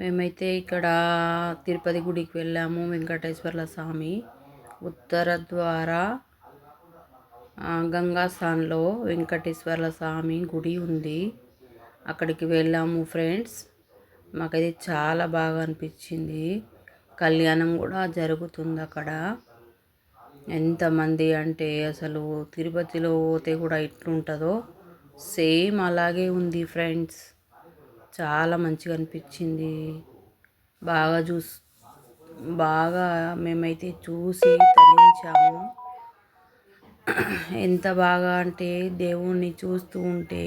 మేమైతే ఇక్కడ తిరుపతి గుడికి వెళ్ళాము వెంకటేశ్వర్ల స్వామి ఉత్తర ద్వారా గంగాస్థాన్లో వెంకటేశ్వర్ల స్వామి గుడి ఉంది. అక్కడికి వెళ్ళాము ఫ్రెండ్స్. మాకైతే చాలా బాగా అనిపించింది. కళ్యాణం కూడా జరుగుతుంది అక్కడ. ఎంతమంది అంటే అసలు తిరుపతిలో పోతే కూడా ఎట్లుంటుందో సేమ్ అలాగే ఉంది ఫ్రెండ్స్. చాలా మంచిగా అనిపించింది. బాగా చూస్ బాగా మేమైతే చూసి తరించాము. ఎంత బాగా అంటే దేవుణ్ణి చూస్తూ ఉంటే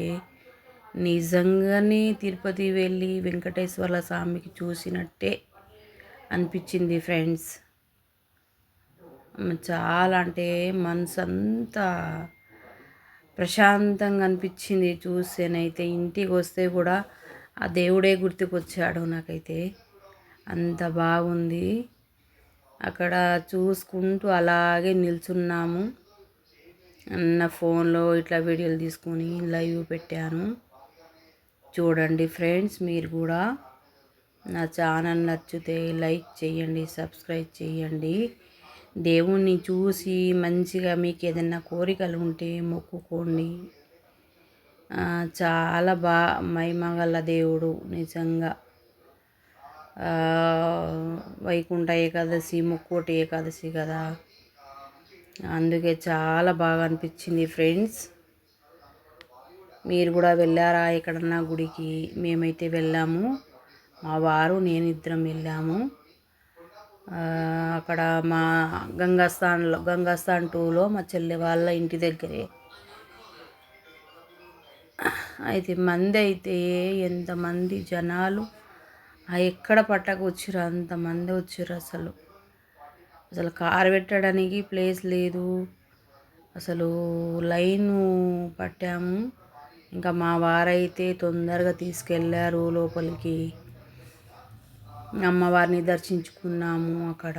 నిజంగానే తిరుపతి వెళ్ళి వెంకటేశ్వర స్వామికి చూసినట్టే అనిపించింది ఫ్రెండ్స్. చాలా అంటే మనసు అంతా ప్రశాంతంగా అనిపించింది చూస్తేనైతే. ఇంటికి వస్తే కూడా ఆ దేవుడే గుర్తుకొచ్చాడు నాకైతే. అంత బాగుంది. అక్కడ చూసుకుంటూ అలాగే నిల్చున్నాము. అన్న ఫోన్లో ఇట్లా వీడియోలు తీసుకొని లైవ్ పెట్టాను. చూడండి ఫ్రెండ్స్ మీరు కూడా నా ఛానల్ నచ్చితే లైక్ చేయండి సబ్స్క్రైబ్ చేయండి. దేవుణ్ణి చూసి మంచిగా మీకు ఏదైనా కోరికలు ఉంటే మొక్కుకోండి. చాలా బా మహిమగల దేవుడు నిజంగా. వైకుంఠ ఏకాదశి ముక్కోటి ఏకాదశి కదా. అందుకే చాలా బాగా అనిపించింది ఫ్రెండ్స్. మీరు కూడా వెళ్ళారా ఎక్కడన్నా గుడికి? మేమైతే వెళ్ళాము. మా వారు నేను ఇద్దరం వెళ్ళాము అక్కడ మా గంగాస్థాన్లో గంగాస్థాన్ టూలో మా చెల్లె వాళ్ళ ఇంటి దగ్గరే అయితే మంది అయితే ఎంతమంది జనాలు? ఎక్కడ పట్టక వచ్చిర్రు? అంతమంది వచ్చిర్రు అసలు. అసలు కారు పెట్టడానికి ప్లేస్ లేదు. అసలు లైను పట్టాము. ఇంకా మా వారైతే తొందరగా తీసుకెళ్ళారు లోపలికి. అమ్మవారిని దర్శించుకున్నాము అక్కడ.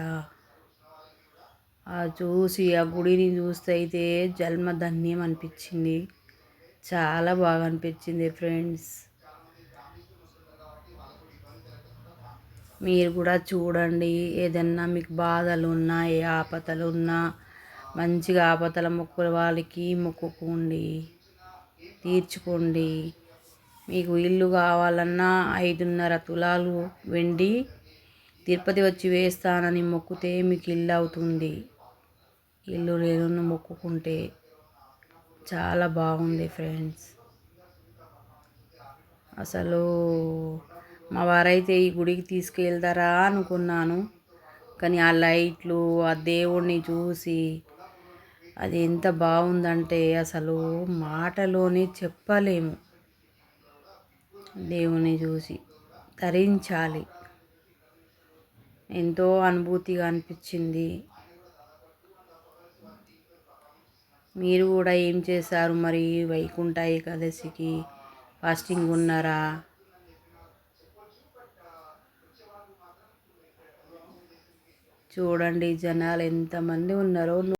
చూసి ఆ గుడిని చూస్తే అయితే జన్మధన్యం అనిపించింది. చాలా బాగా అనిపించింది ఫ్రెండ్స్. మీరు కూడా చూడండి ఏదన్నా మీకు బాధలు ఉన్నా ఏ ఆపతలు ఉన్నా మంచిగా ఆపతల మొక్కుల వాళ్ళకి మొక్కుకోండి తీర్చుకోండి. మీకు ఇల్లు కావాలన్నా ఐదున్నర తులాలు వెండి తిరుపతి వచ్చి వేస్తానని మొక్కితే మీకు ఇల్లు అవుతుంది. ఇల్లు లేదు మొక్కుకుంటే చాలా బాగుంది ఫ్రెండ్స్. అసలు మా వారైతే ఈ గుడికి తీసుకెళ్తారా అనుకున్నాను. కానీ ఆ లైట్లు ఆ దేవుణ్ణి చూసి అది ఎంత బాగుందంటే అసలు మాటలోనే చెప్పలేము. దేవుని చూసి తరించాలి ఎంతో అనుభూతిగా అనిపించింది. మీరు కూడా ఏం చేశారు మరి వైకుంఠ ఏకాదశికి? ఫాస్టింగ్ ఉన్నారా? చూడండి జనాలు ఎంతమంది ఉన్నారో.